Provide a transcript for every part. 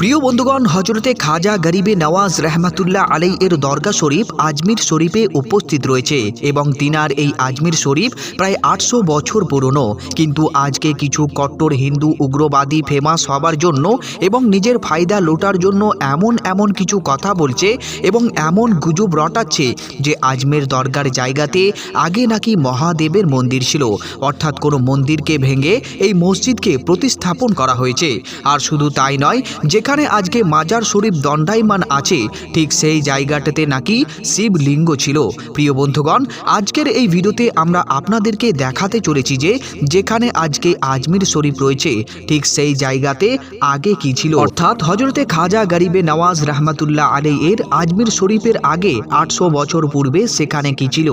প্রিয় বন্ধুগণ, হজরতে খাজা গরিবে নওয়াজ রহমাতুল্লাহ আলাই এর দরগা শরীফ আজমির শরীফে উপস্থিত রয়েছে এবং তিনার এই আজমির শরীফ প্রায় আটশো বছর পুরনো। কিন্তু আজকে কিছু কট্টর হিন্দু, উগ্রবাদী ফেমাস হবার জন্য এবং নিজের ফায়দা লোটার জন্য এমন এমন কিছু কথা বলছে এবং এমন গুজব রটাচ্ছে যে আজমের দরগার জায়গাতে আগে নাকি মহাদেবের মন্দির ছিল। অর্থাৎ কোনো মন্দিরকে ভেঙে এই মসজিদকে প্রতিস্থাপন করা হয়েছে। আর শুধু তাই নয় যেখানে আজকে মাজার শরীফ দণ্ডায়মান আছে, ঠিক সেই জায়গাটাতে নাকি শিবলিঙ্গ ছিল। প্রিয় বন্ধুগণ, আজকের এই ভিডিওতে আমরা আপনাদেরকে দেখাতে চলেছি যে যেখানে আজকে আজমির শরীফ রয়েছে, ঠিক সেই জায়গাতে আগে কি ছিল। অর্থাৎ হজরতে খাজা গরিবে নওয়াজ রহমাতুল্লাহ আলী এর আজমির শরীফের আগে আটশো বছর পূর্বে সেখানে কি ছিল?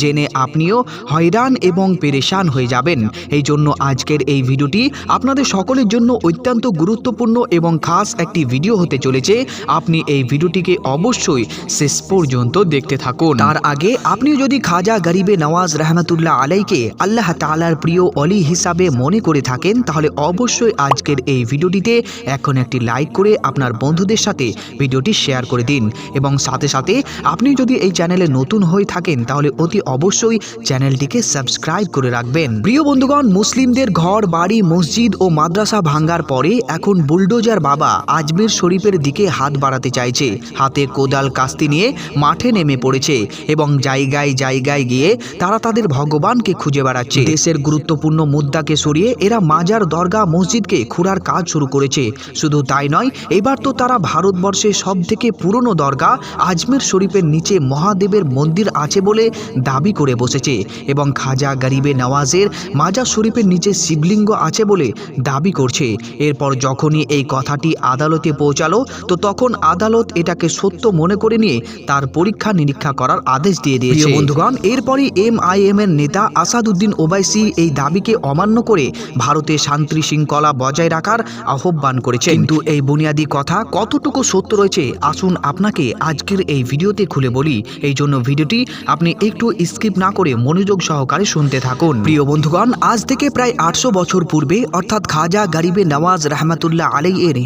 জেনে আপনিও হয়রান এবং পেরেশান হয়ে যাবেন। এই জন্য আজকের এই ভিডিওটি আপনাদের সকলের জন্য অত্যন্ত গুরুত্বপূর্ণ এবং খাস একটি ভিডিও হতে চলেছে। আপনি এই ভিডিওটিকে অবশ্যই শেষ পর্যন্ত দেখতে থাকুন। তার আগে আপনি যদি খাজা গরিবে নওয়াজ রহমতুল্লাহ আলাইকে আল্লাহ তালার প্রিয় অলি হিসাবে মনে করে থাকেন, তাহলে অবশ্যই আজকের এই ভিডিওটিতে এখন একটি লাইক করে আপনার বন্ধুদের সাথে ভিডিওটি শেয়ার করে দিন। এবং সাথে সাথে আপনি যদি এই চ্যানেলে নতুন হয়ে থাকেন, তাহলে অতি অবশ্যই চ্যানেলটিকে সাবস্ক্রাইব করে রাখবেন। প্রিয় বন্ধুগণ, মুসলিমদের ঘর, বাড়ি, মসজিদ ও মাদ্রাসা ভাঙ্গার পরে এখন বুলডোজার বাবা আজমির শরীফের দিকে হাত বাড়াতে চাইছে। হাতে কোদাল কাস্তি নিয়ে মাঠে নেমে পড়েছে এবং জায়গায় জায়গায় গিয়ে তারা তাদের ভগবানকে খুঁজে বেড়াচ্ছে। দেশের গুরুত্বপূর্ণ মুদ্রাকে সরিয়ে এরা মাজার দরগা মসজিদকে খুঁড়ার কাজ শুরু করেছে। শুধু তাই নয়, এবার তো তারা ভারতবর্ষের সব থেকে পুরনো দরগা আজমের শরীফের নিচে মহাদেবের মন্দির আছে বলে দাবি করে বসেছে এবং খাজা গরিবে নওয়াজের মাজার শরীফের নিচে শিবলিঙ্গ আছে বলে দাবি করছে। এরপর যখনই এই কথাটি আদালতে পৌঁছালো তো তখন আদালত এটাকে সত্য মনে করে নিয়ে তার পরীক্ষা নিরীক্ষা করার আদেশ দিয়ে দিয়েছে। বন্ধুগণ এরপরই এম আই এম এর নেতা আসাদুদ্দিন ওবাইসি এই দাবিকে অমান্য করে ভারতে শান্তি শৃঙ্খলা বজায় রাখার আহ্বান করেছে কিন্তু এই বুনিয়াদী কথা কতটুকু সত্য রয়েছে আসুন আপনাকে আজকের এই ভিডিওতে খুলে বলি। এই জন্য ভিডিওটি আপনি একটু স্কিপ না করে মনোযোগ সহকারে শুনতে থাকুন। প্রিয় বন্ধুগণ আজ থেকে প্রায় আটশো বছর পূর্বে অর্থাৎ খাজা গরিবে নওয়াজ রহমাতুল্লাহ আলাই এর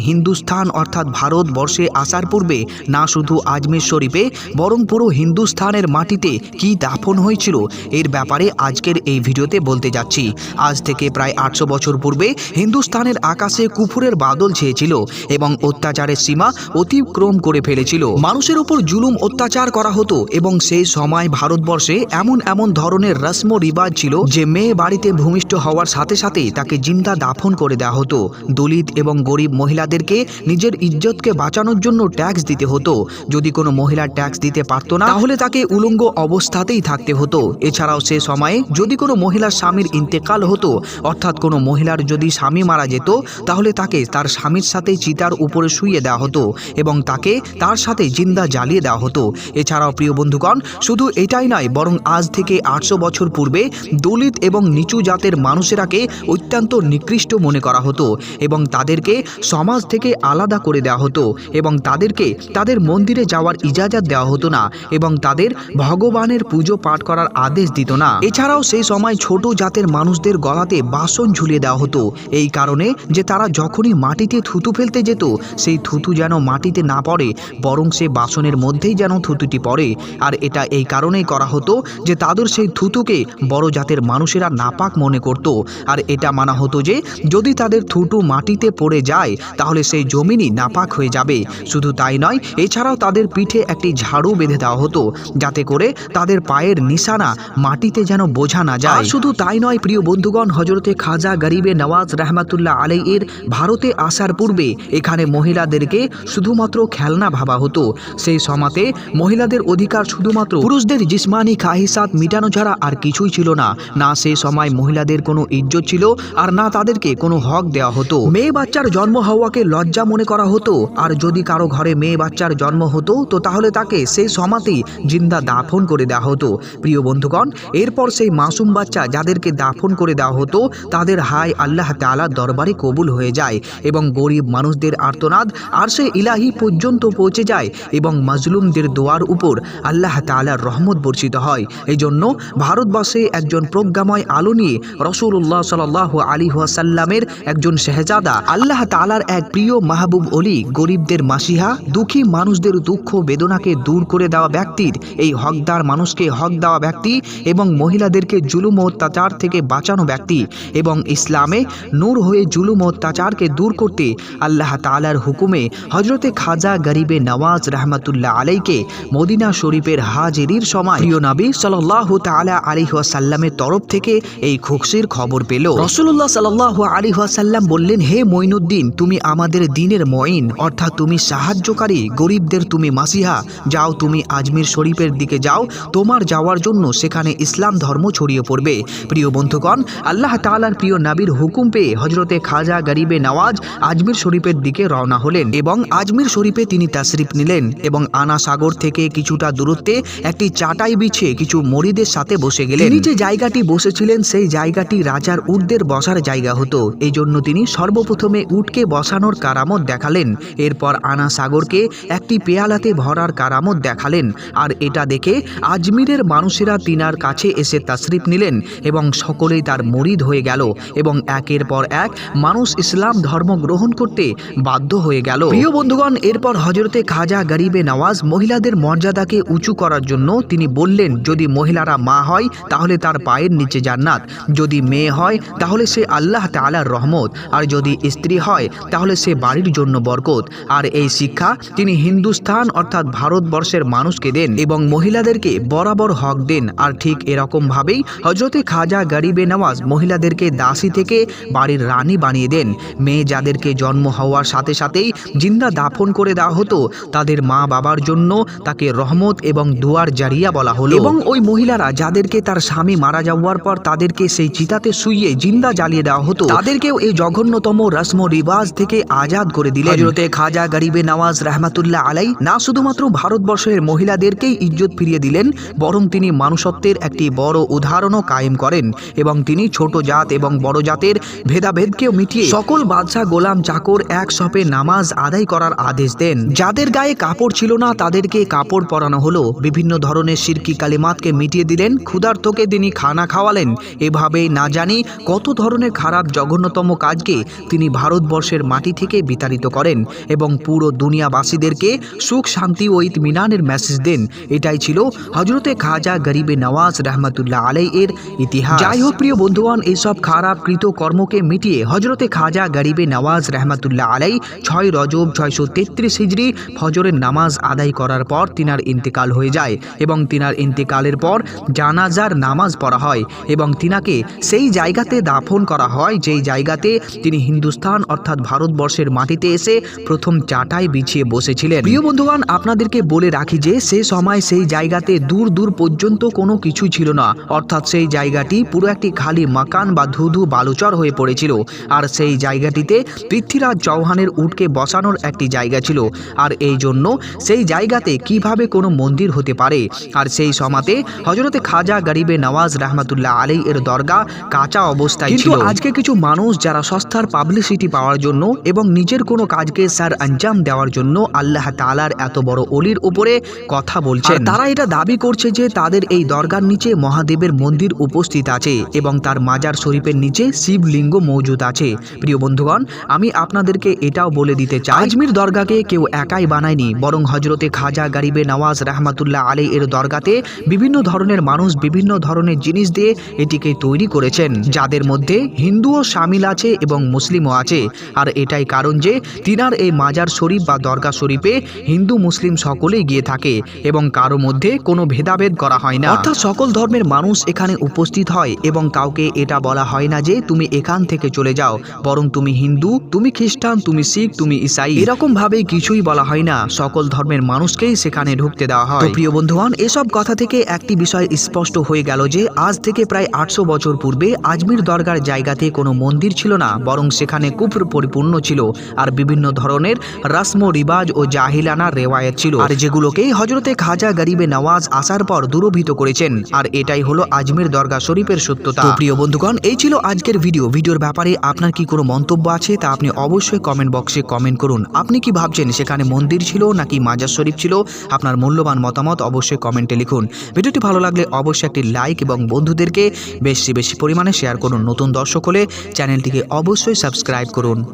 হিন্দুস্থান অর্থাৎ ভারতবর্ষে আসার পূর্বে না শুধু আজমের শরীফে, বরং পুরো হিন্দুস্থানের মাটিতে কি দাফন হয়েছিল এর ব্যাপারে আজকের এই ভিডিওতে বলতে যাচ্ছি। আজ থেকে প্রায় আটশো বছর পূর্বে হিন্দুস্থানের আকাশে কুফুরের বাদল ছেয়েছিল এবং অত্যাচারের সীমা অতিক্রম করে ফেলেছিল। মানুষের উপর জুলুম অত্যাচার করা হতো এবং সেই সময় ভারতবর্ষে এমন এমন ধরনের রসম রিবাজ ছিল যে মেয়ে বাড়িতে ভূমিষ্ঠ হওয়ার সাথে সাথে তাকে জিন্দা দাফন করে দেওয়া হতো। দলিত এবং গরিব মহিলাদেরকে নিজের ইজ্জতকে বাঁচানোর জন্য ট্যাক্স দিতে হতো। যদি কোনো মহিলা ট্যাক্স দিতে পারতো না, তাহলে তাকে উলঙ্গ অবস্থাতেই থাকতে হতো। এছাড়াও সে সময়ে যদি কোনো মহিলার স্বামীর ইন্তেকাল হতো, অর্থাৎ কোনো মহিলার যদি স্বামী মারা যেত, তাহলে তাকে তার স্বামীর সাথে চিতার উপরে শুইয়ে দেওয়া হতো এবং তাকে তার সাথে জিন্দা জ্বালিয়ে দেওয়া হতো। এছাড়াও প্রিয় বন্ধুগণ, শুধু এটাই নয়, বরং আজ থেকে আটশো বছর পূর্বে দলিত এবং নিচু জাতের মানুষেরাকে অত্যন্ত নিকৃষ্ট মনে করা হতো এবং তাদেরকে সমাজ থেকে আলাদা করে দেওয়া হতো এবং তাদেরকে তাদের মন্দিরে যাওয়ার ইজাজত দেওয়া হতো না এবং তাদের ভগবানের পুজো পাঠ করার আদেশ দিত না। এছাড়াও সেই সময় ছোট জাতের মানুষদের গলাতে বাসন ঝুলিয়ে দেওয়া হতো। এই কারণে যে তারা যখনই মাটিতে থুতু ফেলতে যেত, সেই থুতু যেন মাটিতে না পড়ে, বরং সে বাসনের মধ্যেই যেন থুতুটি পড়ে। আর এটা এই কারণেই করা হতো যে তাদের সেই থুতুকে বড় জাতের মানুষেরা নাপাক মনে করত। আর এটা মানা হতো যে যদি তাদের থুতু মাটিতে পড়ে যায়, তাহলে সেই জমিনই নাপাক হয়ে যাবে। শুধু তাই নয়, এছাড়াও তাদের পিঠে একটি ঝাড়ু বেঁধে দেওয়া হতো, যাতে করে তাদের পায়ের নিশানা মাটিতে যেন বোঝা না যায়। শুধু তাই নয়, প্রিয় বন্ধুগণ হজরতে খাজা গরিবে নওয়াজ রহমাতুল্লাহ আলাই এর ভারতে আসার পূর্বে এখানে মহিলাদেরকে শুধুমাত্র খেলনা ভাবা হতো। সেই সমাতে মহিলাদের অধিকার শুধুমাত্র পুরুষদের জিসমানি খাহিসাত মিটানো ছাড়া আর কিছুই ছিল না। না সে সময় মহিলাদের কোনো ইজ্জত ছিল আর না তাদেরকে কোনো হক দেওয়া হতো। মেয়ে বাচ্চার জন্ম হওয়াকে লজ্জা মনে করা হতো। আর যদি কারও ঘরে মেয়ে বাচ্চার জন্ম হতো, তো তাহলে তাকে সেই সমাতেই জিন্দা দাফন করে দেওয়া হতো। প্রিয় বন্ধুগণ, এরপর সেই মাসুম বাচ্চা যাদেরকে দাফন করে দেওয়া হতো, তাদের হাই আল্লাহ তালার দরবারে কবুল হয়ে যায় এবং গরিব মানুষদের আর্তনাদ আর সে ইলাহি পর্যন্ত পৌঁছে যায় এবং মাজলুমদের দোয়ার উপর আল্লাহ তালার রহমত বর্ষিত হয়। এই জন্য ভারতবর্ষে একজন প্রজ্ঞাময় আলো নিয়ে রসুল্লাহ সাল আলী ওয়াসাল্লামের একজন শেহজাদা আল্লাহ তালার এক প্রিয় মাহবুব অলি গরিবদের মাসিহা, দুঃখী মানুষদের দুঃখ বেদনাকে দূর করে দেওয়া ব্যক্তির, এই হকদার মানুষকে হক দেওয়া ব্যক্তি এবং মহিলাদেরকে জুলুম অত্যাচার থেকে বাঁচানো ব্যক্তি এবং ইসলামে নূর হয়ে জুলুম অত্যাচারকে দূর করতে আল্লাহ তালার হুকুমে হজরতে খাজা গরিবে নওয়াজ রহমতুল্লাহ আলাইকে মদিনা শরীফের হাজিরির সময় প্রিয় নবী সাল্লাহ তালা আলিহাসাল্লামের তরফ থেকে এই খুশির খবর পেল। রসুল্লাহ সাল্লাহ আলিহাসাল্লাম বললেন, হে মইনুদ্দিন তুমি আমাদের দিনের মঈন, অর্থাৎ তুমি সাহায্যকারী, গরিবদের তুমি মাসিহা, যাও তুমি আজমির শরীফের দিকে যাও, তোমার যাওয়ার জন্য সেখানে ইসলাম ধর্ম ছড়িয়ে পড়বে। প্রিয় বন্ধুগণ, আল্লাহ তাআলার প্রিয় নাবির হুকুম পেয়ে হজরতে খাজা গরিবে নওয়াজ আজমির শরীফের দিকে রওনা হলেন এবং আজমির শরীফে তিনি তাশরিফ নিলেন এবং আনা সাগর থেকে কিছুটা দূরত্বে একটি চাটাই বিছে কিছু মরিদের সাথে বসে গেলেন। যে জায়গাটি বসেছিলেন সেই জায়গাটি রাজার উটদের বসার জায়গা হতো। এই জন্য তিনি সর্বপ্রথমে উটকে বসানোর কারামত দেখালেন। এরপর আনা সাগরকে একটি পেয়ালাতে ভরার কারামত দেখালেন। আর এটা দেখে আজমিরের মানুষেরা তিনার কাছে এসে তাশরিফ নিলেন এবং সকলেই তার মরিদ হয়ে গেল এবং একের পর এক মানুষ ইসলাম ধর্ম গ্রহণ করতে বাধ্য হয়ে গেল। প্রিয় বন্ধুগণ, এরপর হজরতে খাজা গরিবে নওয়াজ মহিলাদের মর্যাদাকে উঁচু করার জন্য তিনি বললেন, যদি মহিলারা মা হয়, তাহলে তার পায়ের নিচে জান্নাত। যদি মেয়ে হয়, তাহলে সে আল্লাহ তাআলার রহমত। আর যদি স্ত্রী হয়, তাহলে সে বাড়ির জন্য বরকত। আর এই শিক্ষা তিনি হিন্দুস্থান অর্থাৎ ভারতবর্ষের মানুষকে দেন এবং মহিলাদেরকে বরাবর হক দেন। আর ঠিক এরকম ভাবেই হজরতে খাজা গরিবে নওয়াজ মহিলাদেরকে দাসী থেকে বাড়ির রানী বানিয়ে দেন। মেয়ে যাদেরকে জন্ম হওয়ার সাথে সাথেই জিন্দা দাফন করে দেওয়া হতো, তাদের মা বাবার জন্য তাকে রহমত এবং দুয়ার জারিয়া বলা হলো। এবং ওই মহিলারা যাদেরকে তার স্বামী মারা যাওয়ার পর তাদেরকে সেই চিতাতে শুইয়ে জিন্দা জ্বালিয়ে দেওয়া হতো। তাদেরকেও এই জঘন্যতম রসম রিবাজ থেকে আজাদ করে দিলেন। হজরতে খাজা গরিবে নওয়াজ রহমাতুল্লাহ আলাই না শুধুমাত্র ভারতবর্ষের মহিলাদেরকেই ইজ্জত ফিরিয়ে দিলেন বরং তিনি মানুষত্বের একটি বড় উদাহরণও কায়েম করেন এবং তিনি ছোট জাত এবং বড় জাতের ভেদাভেদকেও মিটিয়ে সকল বাদশাহ গোলাম চাকর এক সপে নামাজ আদায় করার আদেশ দেন। যাদের গায়ে কাপড় ছিল না তাদেরকে কাপড় পরানো হলো। বিভিন্ন ধরনের শিরকি কালিমাতকে মিটিয়ে দিলেন। ক্ষুধার্তকে তিনি খানা খাওয়ালেন। এভাবেই না জানি কত ধরনের খারাপ জঘন্যতম কাজকে তিনি ভারতবর্ষের মাটি থেকে বিতাড়িত করেন এবং পুরো দুনিয়াবাসীদেরকে সুখ, শান্তি ও ইতমিনানের মেসেজ দেন। এটাই ছিল হজরতে খাজা গরিবে নওয়াজ রহমতুল্লাহ আলাই এর ইতিহাস। যাই হোক, প্রিয় বন্ধুগণ, এইসব খারাপ কৃত কর্মকে মিটিয়ে হজরতে খাজা গরিবে নওয়াজ রহমতুল্লাহ আলাই ছয় রজব ছয়শো তেত্রিশ হিজড়ি ফজরের নামাজ আদায় করার পর তিনার ইন্তেকাল হয়ে যায় এবং তিনার ইন্তেকালের পর জানাজার নামাজ পড়া হয় এবং তিনাকে সেই জায়গাতে দাফন করা হয়, যেই জায়গাতে তিনি হিন্দুস্তান অর্থাৎ ভারতবর্ষের মাটিতে এসে প্রথম চাটাই বিছিয়ে বসেছিলেন। প্রিয় বন্ধুগণ আপনাদেরকে বলে রাখি যে সে সময় সেই জায়গাতে দূর দূর পর্যন্ত কোনো কিছুই ছিল না। অর্থাৎ সেই জায়গাটি পুরো একটি খালি মাকান বা ধুধু বালুচর হয়ে পড়েছিল। আর সেই জায়গাটিতে পৃথ্বীরাজ চৌহানের উটকে বসানোর একটি জায়গা ছিল। আর এই জন্য সেই জায়গাতে কীভাবে কোনো মন্দির হতে পারে? আর সেই সমাতে হজরতে খাজা গরিবে নওয়াজ রহমতুল্লাহ আলী এর দরগা কাঁচা অবস্থায় ছিল। আজকে কিছু মানুষ যারা সস্তার পাবলিসিটি পাওয়ার জন্য এবং নিজের কোনো কাজকে স্যার আঞ্জাম দেওয়ার জন্য আল্লাহ তালার এত বড় অলির উপরে কথা বলছেন। তারা এটা দাবি করছে যে তাদের এই দরগার নিচে মহাদেবের মন্দির উপস্থিত আছে এবং তার মাজার শরীফের নিচে শিবলিঙ্গ মজুদ আছে। প্রিয় বন্ধুগণ, আমি আপনাদেরকে এটাও বলে দিতে চাই, আজমির দরগাকে কেউ একাই বানায়নি, বরং হজরতে খাজা গারিবে নওয়াজ রহমাতুল্লাহ আলী এর দরগাতে বিভিন্ন ধরনের মানুষ বিভিন্ন ধরনের জিনিস দিয়ে এটিকে তৈরি করেছেন, যাদের মধ্যে হিন্দুও সামিল আছে এবং মুসলিমও আছে। আর এটাই কারণ যে তিনার এই মাজার শরীফ বা দরগা শরীফে হিন্দু মুসলিম সকলেই গিয়ে থাকে এবং কারও মধ্যে কোনো ভেদাভেদ করা হয় না। অর্থাৎ সকল ধর্মের মানুষ এখানে উপস্থিত হয় এবং কাউকে এটা বলা হয় না যে তুমি এখান থেকে চলে যাও বরং তুমি হিন্দু তুমি খ্রিস্টান তুমি শিখ তুমি ইসাই। এরকম ভাবে কিছুই বলা হয় না সকল ধর্মের মানুষকেই সেখানে ঢুকতে দেওয়া হয়। তো প্রিয় বন্ধুগণ এসব কথা থেকে একটি বিষয় স্পষ্ট হয়ে গেল যে আজ থেকে প্রায় আটশো বছর পূর্বে আজমির দরগার জায়গাতে কোনো মন্দির ছিল না বরং সেখানে কুফর পরিপূর্ণ ছিল। আর বিভিন্ন ধরনের রসম, রিবাজ ও জাহিলানা রেওয়ায়ত ছিল। আর যেগুলোকে হজরতে খাজা গরিবে নওয়াজ আসার পর দূরভীত করেছেন। আর এটাই হলো আজমির দরগা শরীফের সত্যতা। প্রিয় বন্ধুগণ, এই ছিল আজকের ভিডিও ভিডিওর ব্যাপারে আপনার কি কোনো মন্তব্য আছে তা আপনি অবশ্যই কমেন্ট বক্সে কমেন্ট করুন। আপনি কি ভাবছেন, সেখানে মন্দির ছিল নাকি মাজার শরীফ ছিল? আপনার মূল্যবান মতামত অবশ্যই কমেন্টে লিখুন। ভিডিওটি ভালো লাগলে অবশ্যই একটি লাইক এবং বন্ধুদেরকে বেশি বেশি পরিমাণে শেয়ার করুন। নতুন দর্শক হলে চ্যানেলটিকে অবশ্যই সাবস্ক্রাইব করুন।